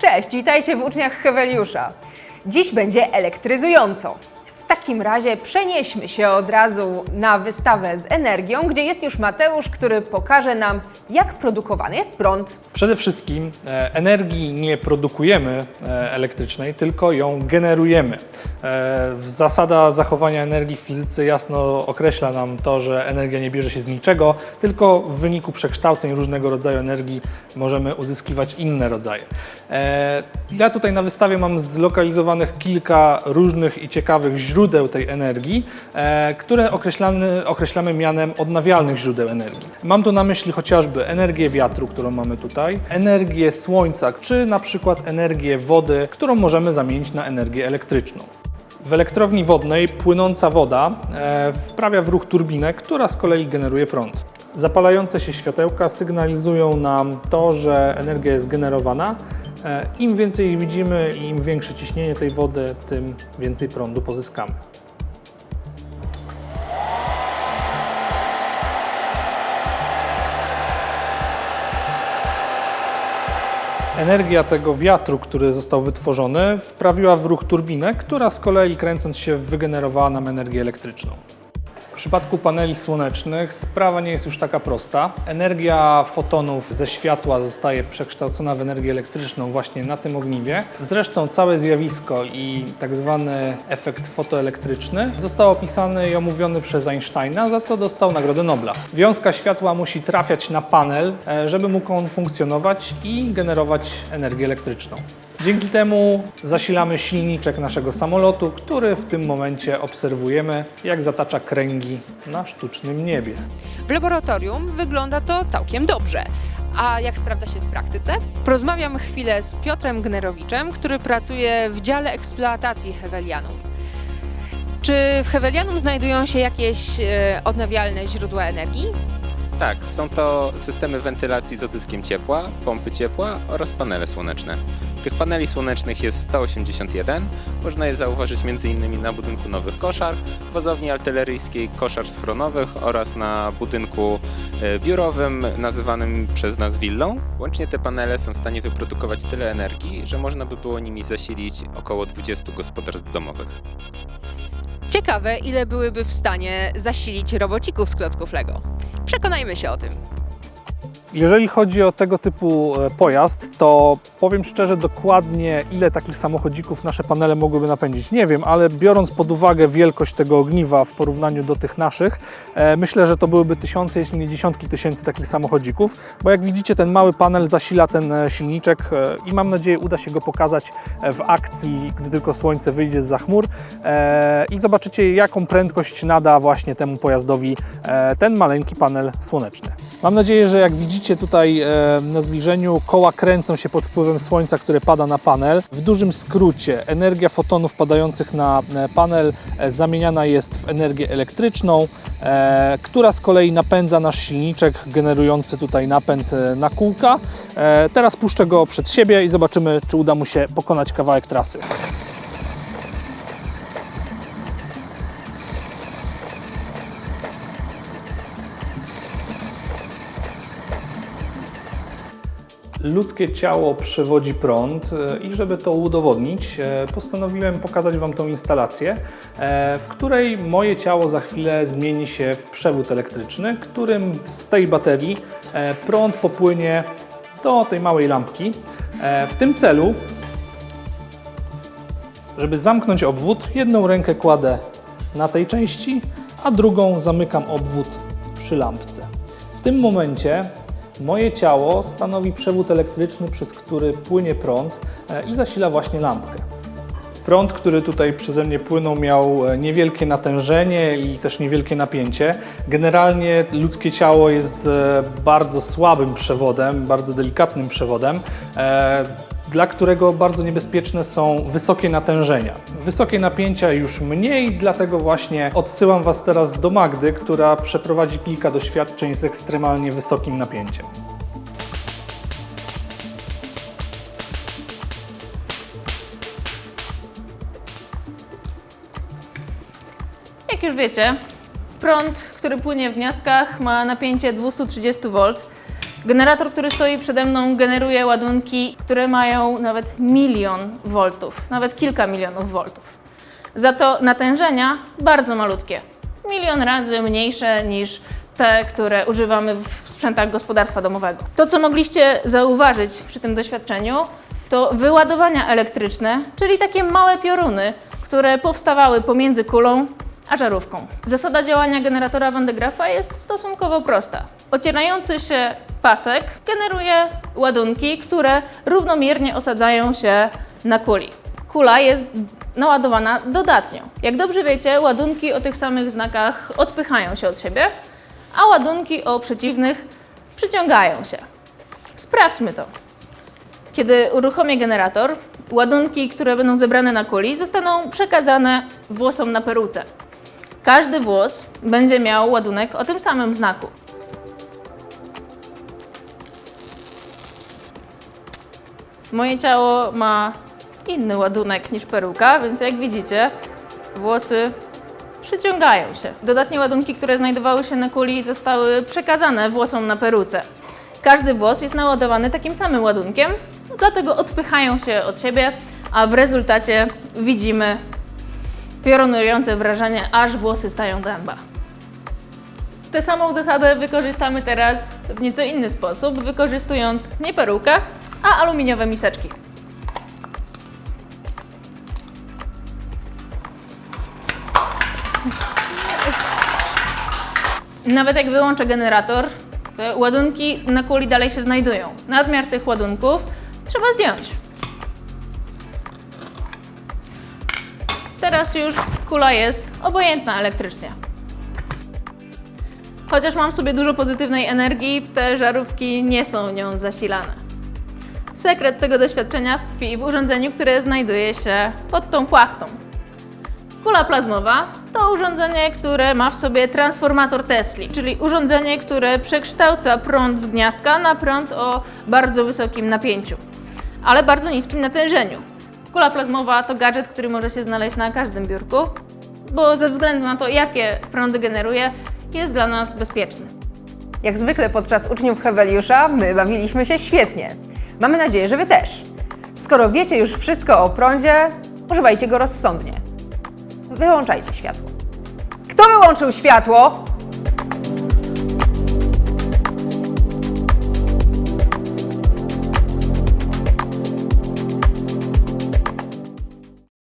Cześć, witajcie w uczniach Heweliusza. Dziś będzie elektryzująco. W takim razie przenieśmy się od razu na wystawę z energią, gdzie jest już Mateusz, który pokaże nam, jak produkowany jest prąd. Przede wszystkim e, energii nie produkujemy e, elektrycznej, tylko ją generujemy. E, Zasada zachowania energii w fizyce jasno określa nam to, że energia nie bierze się z niczego, tylko w wyniku przekształceń różnego rodzaju energii możemy uzyskiwać inne rodzaje. E, Ja tutaj na wystawie mam zlokalizowanych kilka różnych i ciekawych źródeł tej energii, e, które określamy, określamy mianem odnawialnych źródeł energii. Mam tu na myśli chociażby energię wiatru, którą mamy tutaj, energię słońca, czy na przykład energię wody, którą możemy zamienić na energię elektryczną. W elektrowni wodnej płynąca woda e, wprawia w ruch turbinę, która z kolei generuje prąd. Zapalające się światełka sygnalizują nam to, że energia jest generowana. E, Im więcej widzimy i im większe ciśnienie tej wody, tym więcej prądu pozyskamy. Energia tego wiatru, który został wytworzony, wprawiła w ruch turbinę, która z kolei kręcąc się wygenerowała nam energię elektryczną. W przypadku paneli słonecznych sprawa nie jest już taka prosta. Energia fotonów ze światła zostaje przekształcona w energię elektryczną właśnie na tym ogniwie. Zresztą całe zjawisko i tak zwany efekt fotoelektryczny został opisany i omówiony przez Einsteina, za co dostał Nagrodę Nobla. Wiązka światła musi trafiać na panel, e, żeby mógł on funkcjonować i generować energię elektryczną. Dzięki temu zasilamy silniczek naszego samolotu, który w tym momencie obserwujemy, jak zatacza kręgi na sztucznym niebie. W laboratorium wygląda to całkiem dobrze. A jak sprawdza się w praktyce? Porozmawiam chwilę z Piotrem Gnerowiczem, który pracuje w dziale eksploatacji Hewelianum. Czy w Hewelianum znajdują się jakieś e, odnawialne źródła energii? Tak, są to systemy wentylacji z odzyskiem ciepła, pompy ciepła oraz panele słoneczne. Tych paneli słonecznych jest 181. Można je zauważyć m.in. na budynku nowych koszar, wozowni artyleryjskiej koszar schronowych oraz na budynku e, biurowym nazywanym przez nas willą. Łącznie te panele są w stanie wyprodukować tyle energii, że można by było nimi zasilić około 20 gospodarstw domowych. Ciekawe, ile byłyby w stanie zasilić robocików z klocków Lego. Przekonajmy się o tym. Jeżeli chodzi o tego typu e, pojazd, to powiem szczerze dokładnie, ile takich samochodzików nasze panele mogłyby napędzić. Nie wiem, ale biorąc pod uwagę wielkość tego ogniwa w porównaniu do tych naszych, e, myślę, że to byłyby tysiące, jeśli nie dziesiątki tysięcy takich samochodzików, bo jak widzicie, ten mały panel zasila ten e, silniczek i mam nadzieję, uda się go pokazać w akcji, gdy tylko słońce wyjdzie z chmur i zobaczycie, jaką prędkość nada właśnie temu pojazdowi ten maleńki panel słoneczny. Mam nadzieję, że jak widzicie tutaj e, na zbliżeniu, koła kręcą się pod wpływem słońca, które pada na panel. W dużym skrócie energia fotonów padających na e, panel e, zamieniana jest w energię elektryczną, która z kolei napędza nasz silniczek generujący tutaj napęd na kółka. Teraz puszczę go przed siebie i zobaczymy, czy uda mu się pokonać kawałek trasy. Ludzkie ciało przewodzi prąd e, i żeby to udowodnić, e, postanowiłem pokazać Wam tą instalację, e, w której moje ciało za chwilę zmieni się w przewód elektryczny, którym z tej baterii prąd popłynie do tej małej lampki. W tym celu, żeby zamknąć obwód, jedną rękę kładę na tej części, a drugą zamykam obwód przy lampce. W tym momencie moje ciało stanowi przewód elektryczny, przez który płynie prąd e, i zasila właśnie lampkę. Prąd, który tutaj przeze mnie płynął, miał e, niewielkie natężenie i też niewielkie napięcie. Generalnie ludzkie ciało jest e, bardzo słabym przewodem, bardzo delikatnym przewodem, dla którego bardzo niebezpieczne są wysokie natężenia. Wysokie napięcia już mniej, dlatego właśnie odsyłam Was teraz do Magdy, która przeprowadzi kilka doświadczeń z ekstremalnie wysokim napięciem. Jak już wiecie, prąd, który płynie w gniazdkach ma napięcie 230 V. Generator, który stoi przede mną, generuje ładunki, które mają nawet milion voltów, nawet kilka milionów voltów. Za to natężenia bardzo malutkie, milion razy mniejsze niż te, które używamy w sprzętach gospodarstwa domowego. To, co mogliście zauważyć przy tym doświadczeniu, to wyładowania elektryczne, czyli takie małe pioruny, które powstawały pomiędzy kulą a żarówką. Zasada działania generatora Van de Graafa jest stosunkowo prosta. Ocierający się pasek generuje ładunki, które równomiernie osadzają się na kuli. Kula jest naładowana dodatnio. Jak dobrze wiecie, ładunki o tych samych znakach odpychają się od siebie, a ładunki o przeciwnych przyciągają się. Sprawdźmy to. Kiedy uruchomię generator, ładunki, które będą zebrane na kuli, zostaną przekazane włosom na peruce. Każdy włos będzie miał ładunek o tym samym znaku. Moje ciało ma inny ładunek niż peruka, więc jak widzicie, włosy przyciągają się. Dodatnie ładunki, które znajdowały się na kuli, zostały przekazane włosom na peruce. Każdy włos jest naładowany takim samym ładunkiem, dlatego odpychają się od siebie, a w rezultacie widzimy piorunujące wrażenie, aż włosy stają dęba. Tę samą zasadę wykorzystamy teraz w nieco inny sposób, wykorzystując nie perukę, a aluminiowe miseczki. Nawet jak wyłączę generator, te ładunki na kuli dalej się znajdują. Nadmiar tych ładunków trzeba zdjąć. Teraz już kula jest obojętna elektrycznie. Chociaż mam w sobie dużo pozytywnej energii, te żarówki nie są nią zasilane. Sekret tego doświadczenia tkwi w urządzeniu, które znajduje się pod tą płachtą. Kula plazmowa to urządzenie, które ma w sobie transformator Tesli, czyli urządzenie, które przekształca prąd z gniazdka na prąd o bardzo wysokim napięciu, ale bardzo niskim natężeniu. Kula plazmowa to gadżet, który może się znaleźć na każdym biurku, bo ze względu na to, jakie prądy generuje, jest dla nas bezpieczny. Jak zwykle podczas uczniów Heweliusza my bawiliśmy się świetnie. Mamy nadzieję, że Wy też. Skoro wiecie już wszystko o prądzie, używajcie go rozsądnie. Wyłączajcie światło. Kto wyłączył światło?